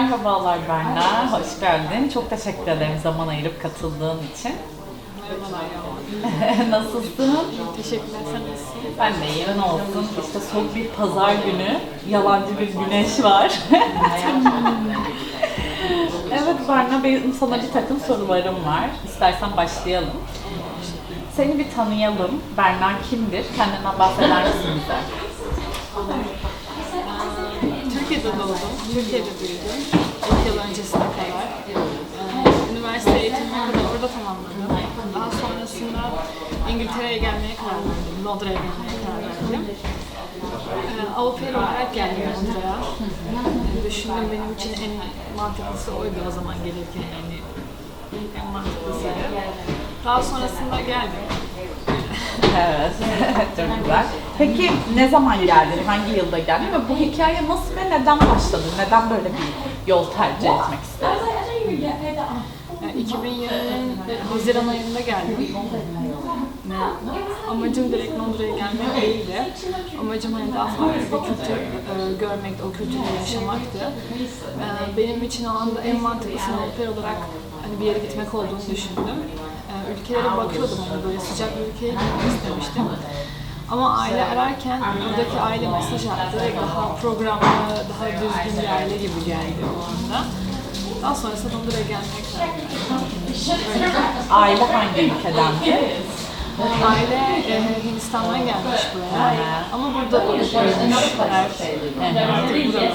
Merhabalar Berna, hoş geldin. Çok teşekkür ederim zaman ayırıp katıldığın için. Nasılsın? Teşekkürler. Sen nasılsın? Ben de iyi, ne olsun. İşte soğuk bir pazar günü, yalancı bir güneş var. evet Berna, benim sana bir takım sorularım var. İstersen başlayalım. Seni bir tanıyalım. Berna kimdir? Kendinden bahseder misin bize? Türkiye'de doğdum. Türkiye'de büyüdüm. İlk yıl öncesine kadar. Ee, Üniversite eğitimimi kadar orada tamamladım. Daha sonrasında İngiltere'ye gelmeye karar verdim. Londra'ya gelmeye karar verdim. Ee, Avrupa olarak geldim Londra'ya. Ee, Düşündüm benim için en mantıklısı oydu o zaman gelirken yani en mantıklısıydı. Daha sonrasında geldim. Evet, güzel. Peki ne zaman geldin, hangi yılda geldin ve bu hikaye nasıl ve neden başladı? Neden böyle bir yol tercih etmek istedin? Yani 2020'nin Haziran ayında geldim. Amacım direkt Londra'ya gelmek değildi. Amacım hani daha farklı bir kültür e, görmek, o kültürle yaşamaktı. E, benim için o anda en mantıklısının oper olarak hani bir yere gitmek olduğunu düşündüm. Ülkelere bakıyordum hani böyle sıcak bir ülkeye gitmek istemiştim. Ama aile ararken buradaki aile mesaj attı. Daha programlı, daha düzgün bir aile gibi geldi o anda. Daha sonrasında Londra'ya gelmeye karar verdim. Aile hangi ülkedendi? Aile e, Hindistan'dan gelmiş buraya. Ama burada büyümüşler. Artık burada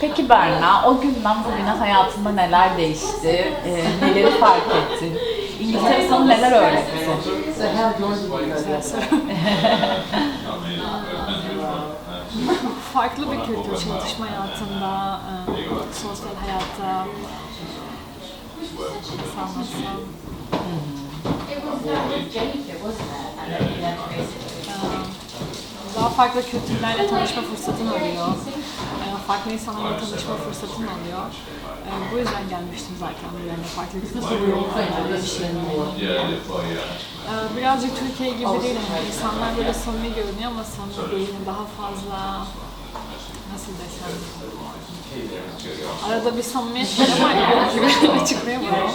Peki Berna, o günden bugüne hayatında neler değişti, e, neleri fark ettin? İngiltere sana neler öğretti? Güzel soru. Farklı bir kültür çalışma hayatında, e, sosyal hayatta, nasıl anlatsam, daha farklı kültürlerle tanışma fırsatın oluyor. Ee, Farklı insanlarla tanışma fırsatın oluyor. Ee, Bu yüzden gelmiştim zaten buraya. Farklı kültürlerle yaşayayım. Ee, Birazcık Türkiye gibi değil. Yani insanlar böyle samimi görünüyor ama samimi değil. Daha fazla nasıl desem Arada bir samimiyet var ama açıklayamıyorum.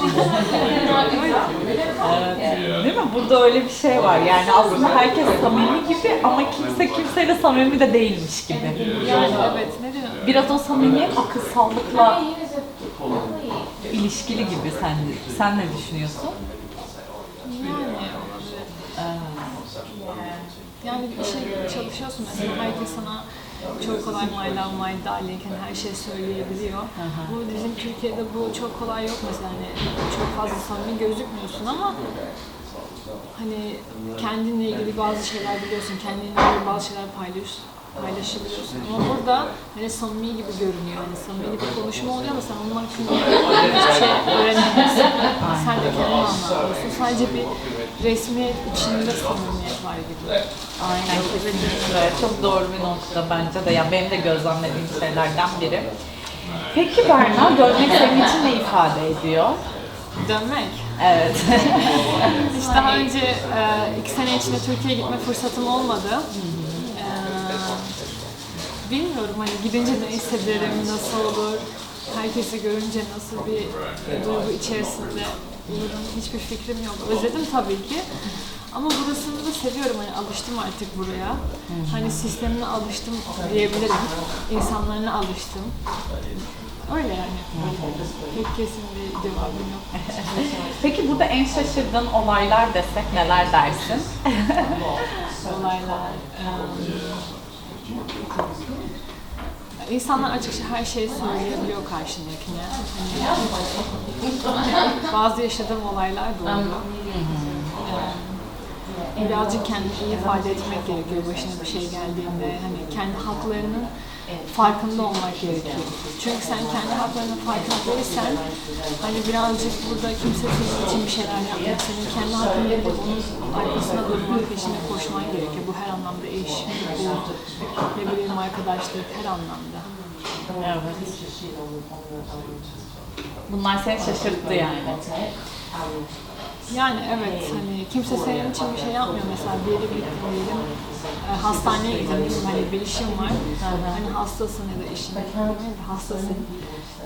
Değil mi? Burada öyle bir şey var. Yani aslında herkes samimi gibi ama kimse kimseyle samimi de değilmiş gibi. Yani evet ne diyor? Biraz o samimiyet akılsallıkla ilişkili gibi sen sen ne düşünüyorsun? Yani olabilir. Yani bir şey çalışıyorsun mesela herkes sana çok kolay maydan maydalıyken her şey söyleyebiliyor. Bu bizim Türkiye'de bu çok kolay yok mesela hani çok fazla samimi gözükmüyorsun ama hani kendinle ilgili bazı şeyler biliyorsun, kendinle ilgili bazı şeyler paylaş, paylaşabiliyorsun. Ama burada hani samimi gibi görünüyor. Hani samimi bir konuşma oluyor ama sen onun hakkında hiçbir şey öğrenemezsin. Sen de kendini anlamıyorsun. Sadece bir resmiyet içinde samimiyet var gibi. Aynen kesinlikle. Çok doğru bir nokta bence de. Ya benim de gözlemlediğim şeylerden biri. Peki Berna, dönmek senin için ne ifade ediyor? Dönmek. Evet. Hiç daha önce e, iki sene içinde Türkiye'ye gitme fırsatım olmadı. E, bilmiyorum hani gidince ne hissederim, nasıl olur, herkesi görünce nasıl bir duygu içerisinde olurum hiçbir fikrim yok. Özledim tabii ki. Ama burasını da seviyorum hani alıştım artık buraya. Hani sistemine alıştım diyebilirim. İnsanlarına alıştım. Öyle yani. Pek kesin bir cevabım yok. Peki burada en şaşırdığın olaylar desek neler dersin? olaylar. Eee, İnsanlar açıkça her şeyi söyleyebiliyor karşındakine. Hani, bazı yaşadığım olaylar da oldu. Eee, birazcık kendini ifade etmek gerekiyor başına bir şey geldiğinde. Hani kendi haklarının farkında olmak gerekiyor. Çünkü sen kendi haklarının farkında değilsen hani birazcık burada kimse senin için bir şeyler yapmıyor. Senin kendi hakkın değil de onun arkasına durman, peşine koşman gerekiyor. Bu her anlamda iş, bu ne bileyim arkadaşlık, her anlamda. Evet. Bunlar seni şaşırttı yani. Yani evet hani kimse senin için bir şey yapmıyor mesela. Bir yere gittin diyelim e, hastaneye diyelim hani bir işin var. Hani hastasın ya da işin hastasın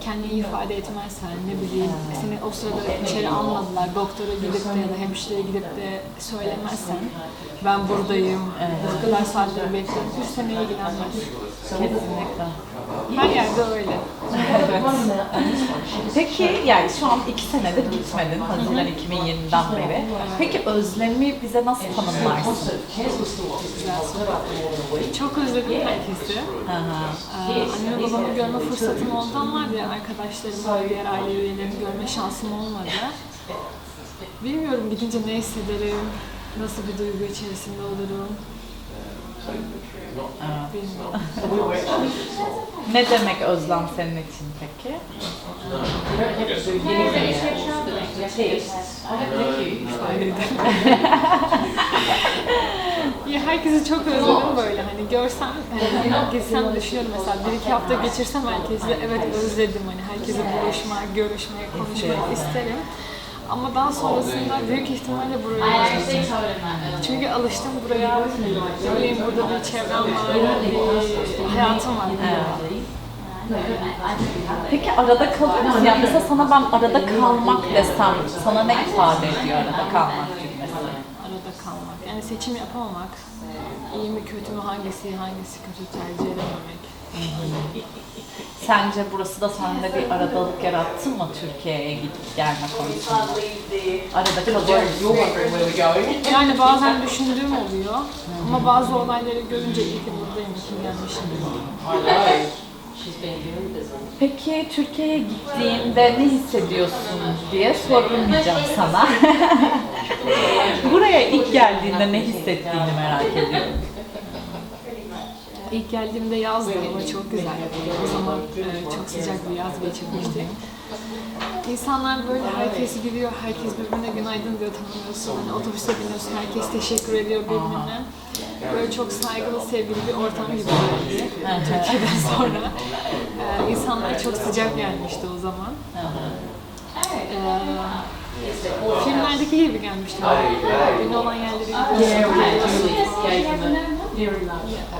kendini ifade etmezsen ne bileyim seni o sırada içeri almadılar doktora gidip de ya da hemşireye gidip de söylemezsen ben buradayım bu kadar saatleri bekliyorum hiç seninle ilgilenmez. Kesinlikle. Her yerde öyle. Evet. Peki yani şu an iki senedir gitmedin Haziran 2020'den beri. Peki özlemi bize nasıl tanımlarsın? Çok özledim herkesi. Ee, annemi babamı görme fırsatım oldu ama diğer arkadaşlarımı, diğer aile üyelerimi görme şansım olmadı. Bilmiyorum gidince ne hissederim, nasıl bir duygu içerisinde olurum. Bilmiyorum. Ne demek özlem senin için peki? Ya herkesi çok özledim böyle. Hani görsem, gitsem düşünüyorum mesela. Bir iki hafta geçirsem herkesle evet özledim hani. Herkese buluşmak, görüşmek, konuşmak isterim. Ama daha sonrasında büyük ihtimalle buraya gideceğim. Çünkü alıştım buraya. Ne bileyim burada bir çevrem var, bir hayatım var. Peki arada kalıyor musun? Yani mesela sana ben arada kalmak desem sana ne ifade ediyor arada kalmak cümlesi? Arada kalmak. Yani seçim yapamamak. İyi mi kötü mü hangisi hangisi kötü tercih edememek. Sence burası da sende bir aradalık yarattı mı Türkiye'ye gidip gelme konusunda? Arada kalıyor? Yani bazen düşündüğüm oluyor. Ama bazı olayları görünce iyi ki buradayım, iyi ki gelmişim. Peki Türkiye'ye gittiğinde ne hissediyorsun diye sormayacağım sana. Buraya ilk geldiğinde ne hissettiğini merak ediyorum. İlk geldiğimde yazdı ama çok güzeldi. O zaman e, çok sıcak bir yaz geçirmiştik. İnsanlar böyle herkes gülüyor, herkes birbirine günaydın diyor tanımıyorsun. Hani otobüse biniyorsun, herkes teşekkür ediyor birbirine. Böyle çok saygılı, sevgili bir ortam gibi geldi. Türkiye'den sonra. E, insanlar çok sıcak gelmişti o zaman. E, filmlerdeki gibi gelmişti. Ünlü olan yerleri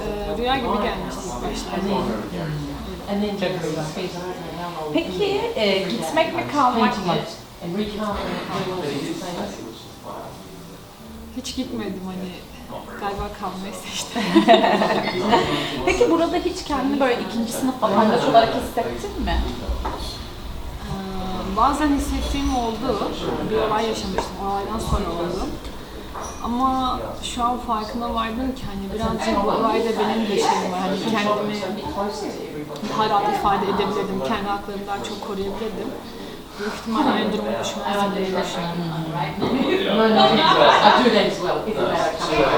e, rüya gibi gelmişti ilk başta. Peki e, gitmek mi kalmak mı? Hiç gitmedim hani galiba kalmayı seçtim. Peki burada hiç kendini böyle ikinci sınıf vatandaş olarak hissettin mi? Ee, Bazen hissettiğim oldu. Bir olay yaşamıştım. Olaydan sonra oldu. Ama şu an farkına vardım ki hani birazcık bu olayda benim de şeyim var. Hani kendimi daha rahat ifade edebilirdim. Kendi haklarımı daha çok koruyabilirdim. Büyük ihtimalle aynı durumu düşmezdim diye düşünüyorum.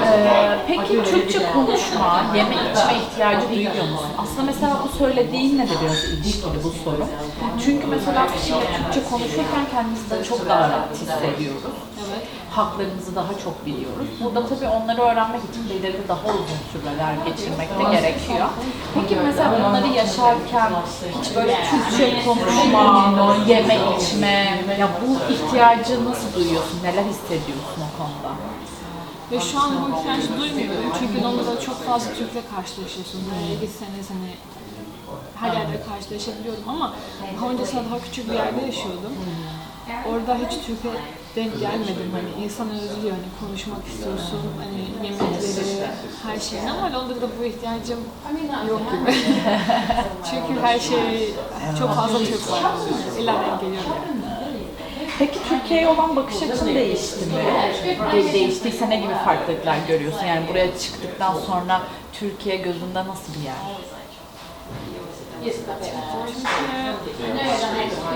Ee, peki Türkçe konuşma, yeme içme ihtiyacı duyuyor musun? Aslında mesela bu söylediğinle de biraz ilişkili bu soru. Çünkü mesela şimdi Türkçe konuşurken kendimizi de çok daha rahat hissediyoruz. Evet. Haklarımızı daha çok biliyoruz. Burada tabii onları öğrenmek için belirli daha uzun süreler geçirmek de gerekiyor. Peki mesela bunları yaşarken hiç böyle Türkçe konuşma, yeme içme, ya bu ihtiyacı nasıl duyuyorsun? Neler hissediyorsun o konuda? Ve şu an bu ihtiyacı duymuyorum. Çünkü Londra'da çok fazla Türk'le karşılaşıyorsun. Nereye gitseniz hani her yerde karşılaşabiliyorum ama daha öncesinde daha küçük bir yerde yaşıyordum. Orada hiç Türk'e denk gelmedim. Hani insan özlüyor, hani konuşmak istiyorsun, hani yemekleri, her şeyini ama Londra'da bu ihtiyacım yok gibi. Çünkü her şey çok fazla Türk var. İlla geliyor. Peki Türkiye'ye olan bakış açın değişti mi? De- değiştiyse ne gibi farklılıklar görüyorsun? Yani buraya çıktıktan sonra Türkiye gözünde nasıl bir yer?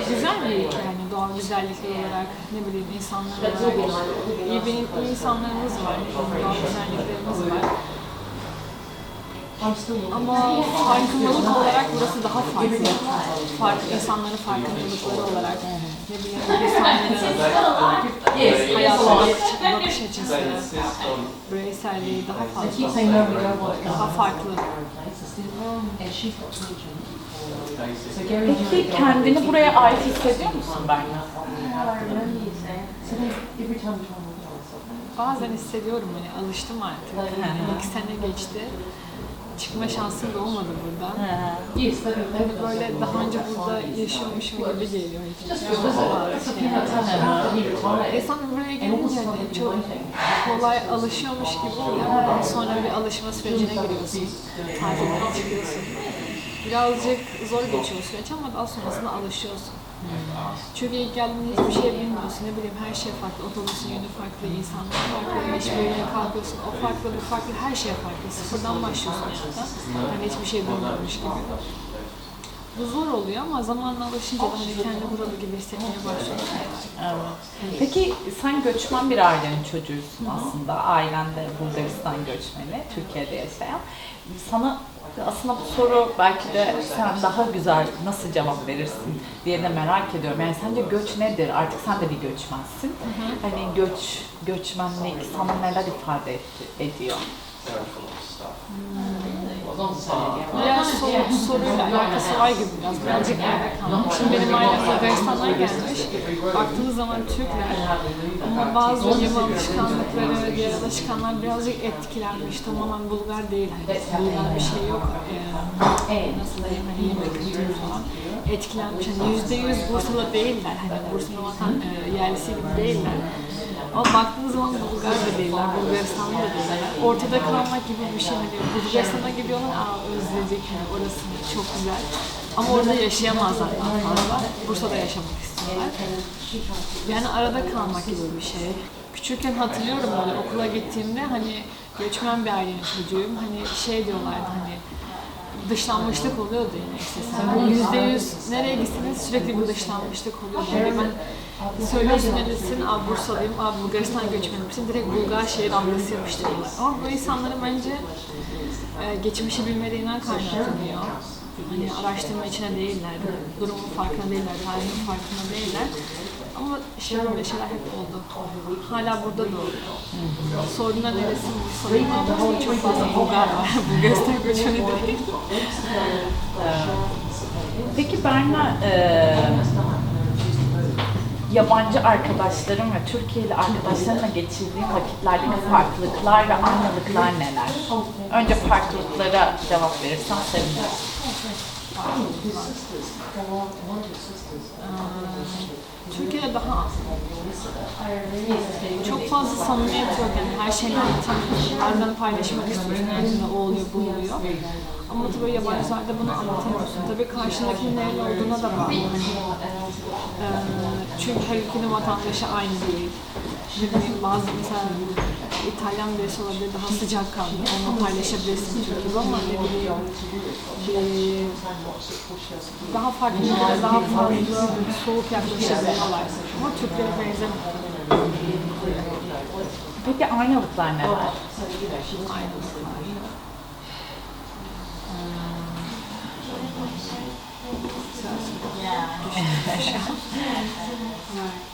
Güzel bir ülke yani doğal güzellikler olarak ne bileyim insanlar var, iyi, iyi insanlarımız var, doğal güzelliklerimiz var. Ama farkındalık olarak burası daha farklı. Farklı insanların farkındalıkları olarak ne bileyim insanların hayata bakış, bakış açısı, bireyselliği daha fazla, daha farklı. Peki kendini buraya ait hissediyor musun ben? Bazen hissediyorum hani alıştım artık. Yani iki sene geçti. Çıkma şansım da olmadı burada. Hani böyle daha önce burada yaşıyormuşum gibi geliyor. Hiç şeyler. İnsan buraya gelince hani çok kolay alışıyormuş gibi oluyor ama sonra bir alışma sürecine giriyorsun. Tatilden çıkıyorsun. Birazcık zor geçiyor süreç ama daha sonrasında alışıyorsun. Çünkü ilk geldiğinde hiçbir şey bilmiyorsun. Ne bileyim her şey farklı. Otobüsün yönü farklı, insanlar farklı. Hiçbir yere kalkıyorsun. O farklı, bu farklı. Her şey farklı. Sıfırdan başlıyorsun hayatta. Hani hiçbir şey bilmiyormuş gibi. Bu zor oluyor ama zamanla alışınca da hani kendi buralı gibi hissetmeye başlıyorsun. Evet. Peki sen göçmen bir ailenin çocuğusun aslında. Ailen de Bulgaristan göçmeni, Türkiye'de yaşayan. Sana aslında bu soru belki de sen daha güzel nasıl cevap verirsin diye de merak ediyorum. Yani sence göç nedir? Artık sen de bir göçmensin. Hani göç, göçmenlik sana neler ifade et- ediyor? Biraz soru, soruyla alakası var gibi biraz. Birazcık. Şimdi benim ailem Bulgaristan'dan gelmiş. Baktığınız zaman Türkler ama bazı yeme alışkanlıkları, diğer alışkanlar birazcık etkilenmiş. Tamamen Bulgar değil. Hani Bulgar bir şey yok. Ee, nasıl diyeyim hani yemek kültürü falan. Etkilenmiş. Hani yüzde yüz Bursalı değiller. Hani Bursa'nın vatan e, yerlisi gibi değiller. Ama baktığınız zaman Bulgar da değiller, Bulgaristanlı da değiller. Ortada kalmak gibi bir şey. Hani Bulgaristan'a gidiyorlar, aa özledik, hani orası çok güzel. Ama orada yaşayamazlar daha fazla. Bursa'da yaşamak istiyorlar. Yani arada kalmak gibi bir şey. Küçükken hatırlıyorum böyle okula gittiğimde hani göçmen bir ailenin çocuğuyum. Hani şey diyorlardı hani dışlanmışlık oluyordu yine işte. Sen yüzde yüz nereye gitseniz sürekli bir dışlanmışlık oluyordu. Yani ben söylüyorsun neredesin, aa Bursalıyım, aa Bulgaristan göçmeni misin? Direkt Bulgar şehir algısı yapıştırıyorlar. Ama bu insanların bence e, geçmişi bilmediğinden kaynaklanıyor. Hani araştırma içine değiller, durumun farkında değiller, tarihin farkında değiller. Ama böyle şeyler hep oldu. Hala burada da oluyor. Sorduğunda neresi Bursalıyım ama çok fazla Bulgar var. Bulgaristan göçmeni değil. Peki Berna, e, yabancı arkadaşların ve Türkiye'li arkadaşlarınla geçirdiğin vakitlerdeki farklılıklar ve aynılıklar neler? Önce farklılıklara cevap verirsen sevinirim. Türkiye'de daha. Çok fazla samimiyet yok yani her şeyini anlatamıyorsun. Bazen paylaşmak istiyorsun, her o oluyor, bu oluyor. Ama tabii yabancılarda bunu anlatamıyorsun. Tabii karşındakinin nereli olduğuna da bağlı. Ee, çünkü her ülkenin vatandaşı aynı değil. Ne bileyim bazı mesela İtalyan birisi olabilir daha sıcak kanlı. Onunla paylaşabilirsin Türkiye'de ama ne bileyim bir, daha farklı daha fazla soğuk yaklaşabiliyorlar. Ama Türklere benzemiyor. Peki aynılıklar neler? Aynılıklar.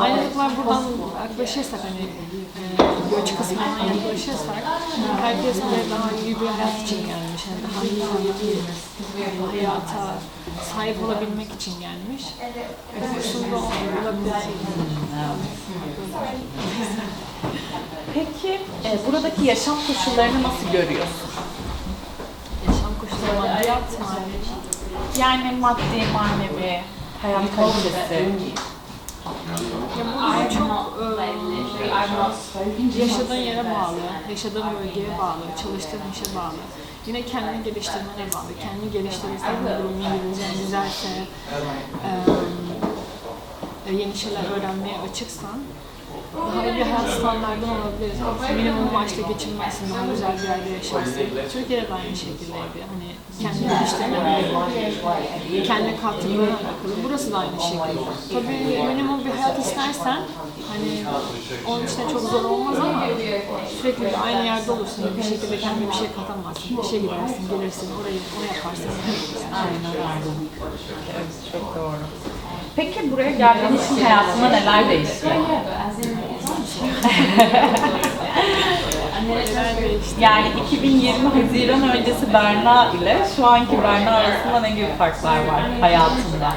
Aynılıklar buradan yaklaşırsak hani e, göç kısmından yaklaşırsak herkes buraya daha iyi bir hayat için gelmiş. Yani daha iyi bir hayata sahip olabilmek için gelmiş. Kısımda olabilir. Peki e, buradaki yaşam koşullarını nasıl görüyorsun? Yaşam koşulları maddiyat mı? Yani maddi, manevi, hayat kalitesi. Ya bu çok e, yaşadığın yere bağlı, yaşadığın bölgeye bağlı, çalıştığın işe bağlı. Yine kendini geliştirmene bağlı. Kendini geliştirirsen, durumun İngilizcen güzelse, e, yeni şeyler öğrenmeye açıksan daha iyi hayat standartın olabilir. Minimum maaşla geçinmezsin, daha güzel bir yerde yaşarsın. Türkiye'de de aynı şekildeydi. Hani kendi geliştirmen, kendi katkılarına alakalı. Burası da aynı şekilde. Tabii minimum bir hayat istersen, hani onun için çok zor olmaz ama sürekli aynı yerde olursun. Bir şekilde kendine bir şey katamazsın. İşe gidersin, gelirsin, orayı, onu yaparsın. Aynen çok doğru. Peki buraya geldiğin için hayatında neler değişti? Yani 2020 Haziran öncesi Berna ile şu anki Berna arasında ne gibi farklar var hayatında?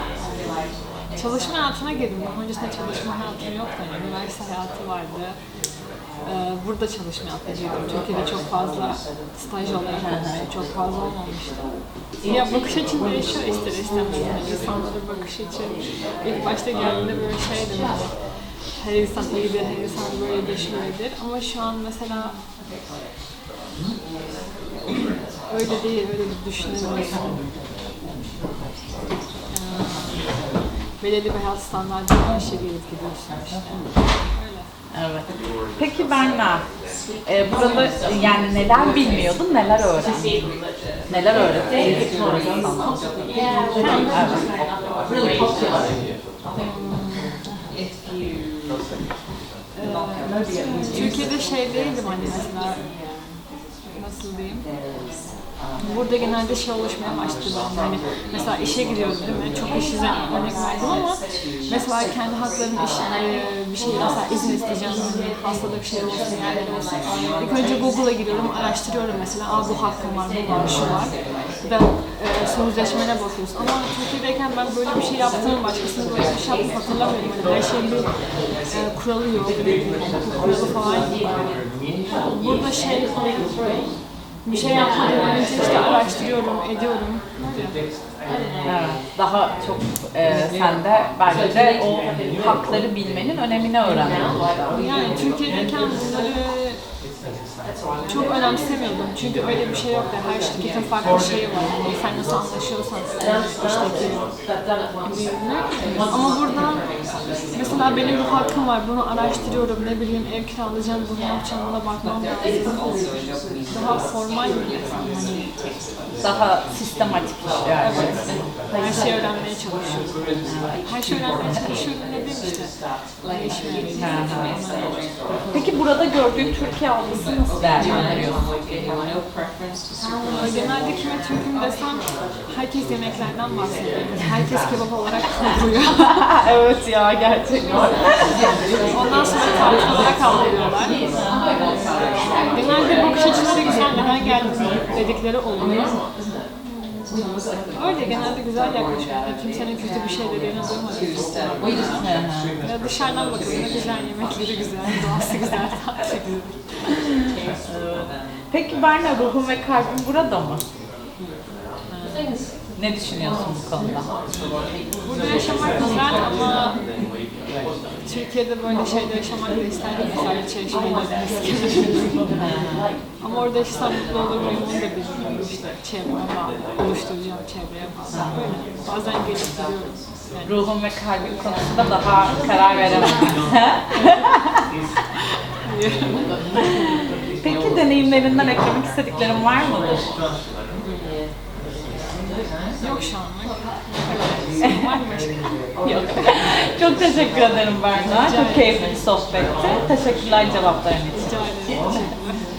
çalışma hayatına girdim. Daha öncesinde çalışma hayatım yoktu. Yani üniversite hayatı vardı. Ee, burada çalışma hayatına girdim. Türkiye'de çok fazla staj olmuştu. Çok fazla olmamıştı. Ya bakış açın değişiyor ister istemez. Yani insanların bakış açı ilk başta geldiğinde böyle şeydi. Hani, her insan iyidir, her insan böyledir, şöyledir. Ama şu an mesela öyle değil, öyle düşünemiyorsun. Ee, belirli bir hayat standartına işe gelip gidiyorsun işte. Evet. Peki Berna, e, burada yani neler bilmiyordun, neler öğrendin? Neler öğretti sana? Türkiye'de şey değildim hani nasıl diyeyim? Burada genelde şey oluşmaya başladı. Hani mesela işe gidiyorum değil mi? Çok iş izleyen örnek verdim ama mesela kendi haklarım iş, e, bir şey mesela izin isteyeceğim. Hani hastalık şey olsun, yerler olsun. İlk önce Google'a giriyorum, araştırıyorum mesela. Aa bu hakkım var, bu var, şu var. Ve e, sözleşmene bakıyorsun. Ama Türkiye'deyken ben böyle bir şey yaptım, başkasının böyle bir şey yaptım hatırlamıyorum. Hani her şeyin bir e, kuralı yok, bir kuralı falan yok. Burada şey bir şey yapmadan önce işte araştırıyorum, ediyorum. Evet. Daha çok e, sen de belki de o hakları bilmenin önemini öğrendin. Yani Türkiye'deyken bunları çok önemsemiyordum. Çünkü öyle bir şey yoktu. Her şirketin farklı şeyi var. Yani sen nasıl anlaşıyorsan işteki birbirine. Ama burada mesela benim bu hakkım var. Bunu araştırıyorum. Ne bileyim ev kiralayacağım. Bunu yapacağım. Buna bakmam lazım. Daha formal bir Daha sistematik işler. her şeyi öğrenmeye çalışıyorum. Her şeyi öğrenmeye çalışıyorum dediğim işte. Peki burada gördüğün Türkiye algısı nasıl değerlendiriyorsun? Genelde kime Türk'üm desem herkes yemeklerden bahsediyor. Herkes kebap olarak kavruyor. evet ya gerçekten. Ondan sonra tatlılara kaldırıyorlar. Genelde bakış açıları güzel, neden geldin dedikleri oluyor. Öyle genelde güzel yaklaşıyor. Kimsenin kötü bir şey dediğini duymadım. Ya dışarıdan bakıldığında güzel, yemekleri güzel, doğası güzel, tatlı güzel. Peki Berna ruhun ve kalbin burada mı? Ne düşünüyorsun bu konuda? Burada yaşamak güzel ama Türkiye'de böyle şeyde yaşamak da isterdim. Mesela çeşmeyle deniz kenarında. Ama orada yaşasam mutlu olur muyum onu da bilmiyorum. İşte çevreme bağlı, oluşturacağım çevreye bağlı. Böyle bazen gelip gidiyorum. Yani Ruhun ve kalbin konusunda daha karar veremedim. Peki deneyimlerinden eklemek istediklerin var mıdır? Yok şu anlık. Yok. Çok teşekkür ederim Berna. Çok keyifli bir sohbetti. Teşekkürler cevapların için. Rica ederim.